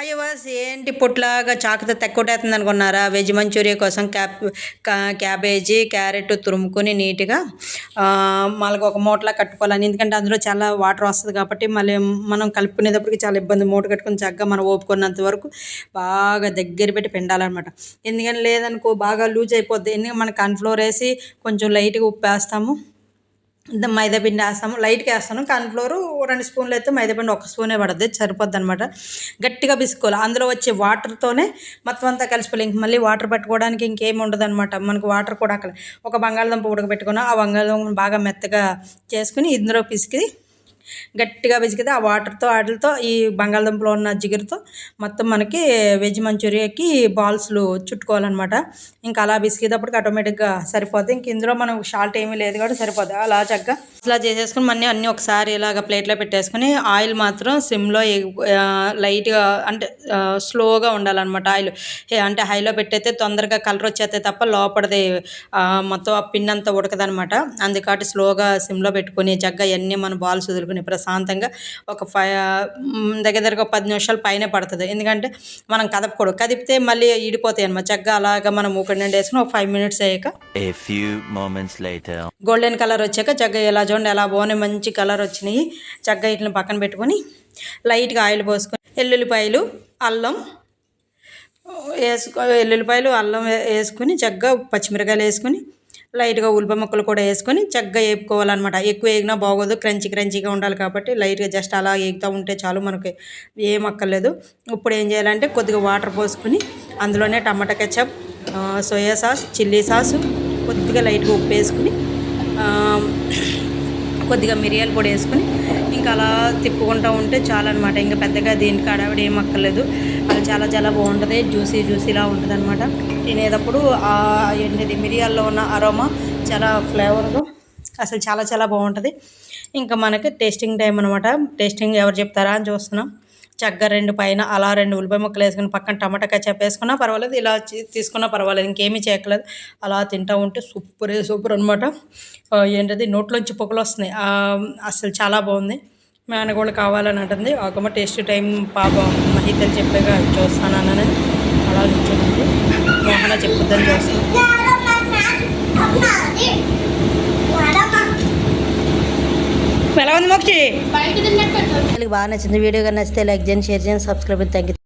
అయ్యవాస్ ఏంటి పుట్లాగా చాకుతో తెక్కొట్టేస్తుంది అనుకున్నారా? వెజ్ మంచూరియా కోసం క్యాబ్ క్యాబేజీ క్యారెట్ తురుముకొని నీట్గా మళ్ళీ ఒక మూటలా కట్టుకోవాలని. ఎందుకంటే అందులో చాలా వాటర్ వస్తుంది కాబట్టి మళ్ళీ మనం కలుపుకునేటప్పటికి చాలా ఇబ్బంది. మూట కట్టుకుని చక్కగా మనం ఓపుకున్నంత వరకు బాగా దగ్గర పెట్టి పిండాలన్నమాట. ఎందుకంటే లేదనుకో బాగా లూజ్ అయిపోద్ది. ఎందుకంటే మనం కన్ఫ్లోర్ వేసి కొంచెం లైట్గా ఉప్పు వేస్తాము ఇంత మైదా పిండి వేస్తాము లైట్గా వేస్తాను. కార్న్ఫ్లోర్ రెండు స్పూన్లు అయితే మైదా పిండి ఒక స్పూనే పడద్ది సరిపోద్ది అనమాట గట్టిగా పిసుకోవాలి. అందులో వచ్చే వాటర్తోనే మొత్తం అంతా కలిసిపోయి ఇంక మళ్ళీ వాటర్ పట్టుకోవడానికి ఇంకేం ఉండదు అనమాట మనకు వాటర్ కూడా అక్కడ ఒక బంగాళదుంప ఉడకబెట్టుకుని ఆ బంగాళదుంప బాగా మెత్తగా చేసుకుని ఇందులో పిసికి గట్టిగా పిసికితే ఆ వాటర్తో వాటితో ఈ బంగాళదుంపలో ఉన్న జిగురుతో మొత్తం మనకి వెజ్ మంచూరియాకి బాల్స్లు చుట్టుకోవాలన్నమాట. ఇంకా అలా విసిగేటప్పటికి ఆటోమేటిక్గా సరిపోతుంది ఇంక ఇందులో మనం షాల్ట్ ఏమీ లేదు కాబట్టి సరిపోతుంది అలా చక్కగా ఇలా చేసేసుకుని మళ్ళీ అన్నీ ఒకసారి ఇలాగ ప్లేట్లో పెట్టేసుకుని ఆయిల్ మాత్రం సిమ్లో లైట్గా అంటే స్లోగా ఉండాలన్నమాట ఆయిల్. అంటే హైలో పెట్టయితే తొందరగా కలర్ వచ్చేస్తే తప్ప లోపలిది మొత్తం ఆ పిన్ అంతా ఉడకదనమాట అందుకటి స్లోగా సిమ్లో పెట్టుకొని చక్కగా ఇవన్నీ మన బాల్స్ వదులుకుని ప్రశాంతంగా ఒక ఫైవ్ దగ్గర దగ్గర ఒక పది నిమిషాలు పైన పడుతుంది. ఎందుకంటే మనం కదపకూడదు. కదిపితే మళ్ళీ ఇడిపోతాయి అనమాట చక్కగా అలాగా మనం ఒక నిండా వేసుకుని ఒక ఫైవ్ మినిట్స్ అయ్యాక. గోల్డెన్ కలర్ వచ్చాక చక్కగా ఎలా చూడండి ఎలా బాగున్నాయి మంచి కలర్ వచ్చినాయి. చక్కగా వీటిని పక్కన పెట్టుకొని లైట్గా ఆయిల్ పోసుకొని ఎల్లుల్లిపాయలు అల్లం వేసుకో ఎల్లుల్లిపాయలు అల్లం వేసుకొని చక్కగా పచ్చిమిరకాయలు వేసుకొని లైట్గా ఉల్లిపాయ ముక్కలు కూడా వేసుకొని చక్కగా వేపుకోవాలన్నమాట. ఎక్కువ వేగినా బాగోదు క్రంచి క్రంచీగా ఉండాలి కాబట్టి లైట్గా జస్ట్ అలా వేగుతూ ఉంటే చాలు మనకి ఏం అక్కర్లేదు. ఇప్పుడు ఏం చేయాలంటే కొద్దిగా వాటర్ పోసుకొని అందులోనే tomato ketchup soya sauce chilli sauce కొద్దిగా లైట్గా ఉప్పు వేసుకుని కొద్దిగా మిరియాలు పొడి వేసుకుని ఇంకా అలా తిప్పుకుంటూ ఉంటే చాలా అనమాట ఇంకా పెద్దగా దీనికి అడావిడ ఏం అక్కర్లేదు. అది చాలా చాలా బాగుంటుంది. జ్యూసీ జ్యూసీలా ఉంటుంది అనమాట తినేటప్పుడు ఆ ఏంటిది మిరియాల్లో ఉన్న అరోమా చాలా ఫ్లేవర్గా అసలు చాలా చాలా బాగుంటుంది. ఇంకా మనకి టేస్టింగ్ టైం అనమాట టేస్టింగ్ ఎవరు చెప్తారా అని చూస్తున్నాం. చక్కగా రెండు పైన అలా రెండు ఉల్లిపాయ ముక్కలు వేసుకుని పక్కన టమాటా కచ్చప్ వేసుకున్నా పర్వాలేదు ఇలా తీసుకున్నా పర్వాలేదు ఇంకేమీ చేయకలేదు అలా తింటూ ఉంటే సూపర్ సూపర్ అనమాట ఏంటది నోట్లోంచి పొగలు వస్తున్నాయి. అసలు చాలా బాగుంది. మేనగోళ్ళు కావాలని అంటుంది. ఆకమ్మ టేస్ట్ టైం పాపం మహితలు చెప్పాక చూస్తానని అలా చూస్తుంది మోహన చెప్పుద్దని చూస్తాను ఎలా ఉంది మోక్షి బాగా నచ్చింది వీడియో కానీ నచ్చితే లైక్ చేయండి షేర్ చేయండి సబ్స్క్రైబ్ థ్యాంక్ యూ